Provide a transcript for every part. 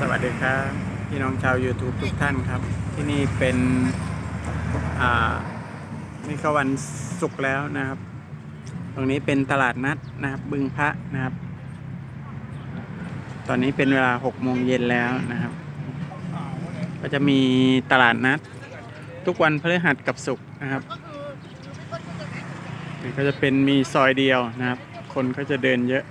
สวัสดีครับ พี่น้องชาว YouTube ทุกท่านครับ ที่นี่เป็นอ่านี่ก็วันศุกร์แล้วนะครับ ตรงนี้เป็นตลาดนัดนะครับ บึงพระนะครับ ตอนนี้เป็นเวลา6โมงเย็นแล้วนะครับ ก็จะมีตลาดนัด ทุกวันพฤหัสกับศุกร์นะครับนี่ก็จะเป็นมีซอยเดียวนะครับ คนก็จะเดินเยอะ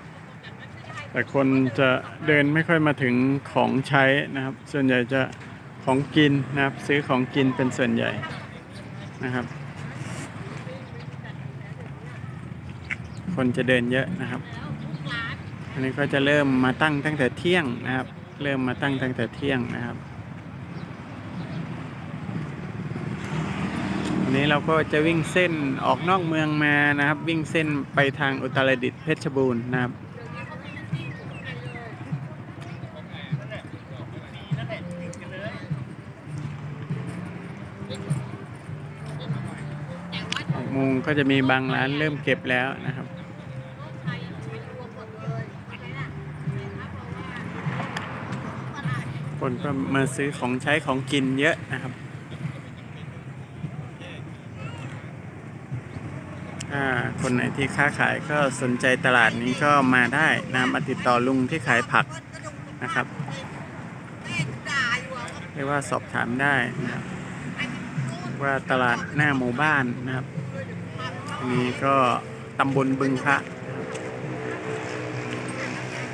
แต่คนจะเดินไม่ค่อยมาถึงของใช้นะครับ ส่วนใหญ่จะของกินนะครับ ซื้อของกินเป็นส่วนใหญ่นะครับ คนจะเดินเยอะนะครับ อันนี้ก็จะเริ่มมาตั้งตั้งแต่เที่ยงนะครับ เริ่มมาตั้งตั้งแต่เที่ยงนะครับวันนี้เราก็จะวิ่งเส้นออกนอกเมืองมานะครับ วิ่งเส้นไปทางอุตรดิตถ์เพชรบูรณ์นะครับ หกโมงก็จะมีบางร้านเริ่มเก็บแล้วนะครับคนก็มาซื้อของใช้ของกินเยอะนะครับถ้าคนไหนที่ค้าขายก็สนใจตลาดนี้ก็มาได้นะมาติดต่อลุงที่ขายผักนะครับเรียกว่าสอบถามได้นะครับ ว่าตลาดหน้าหมู่บ้านนะครับ อันนี้ก็ตำบลบึงพระ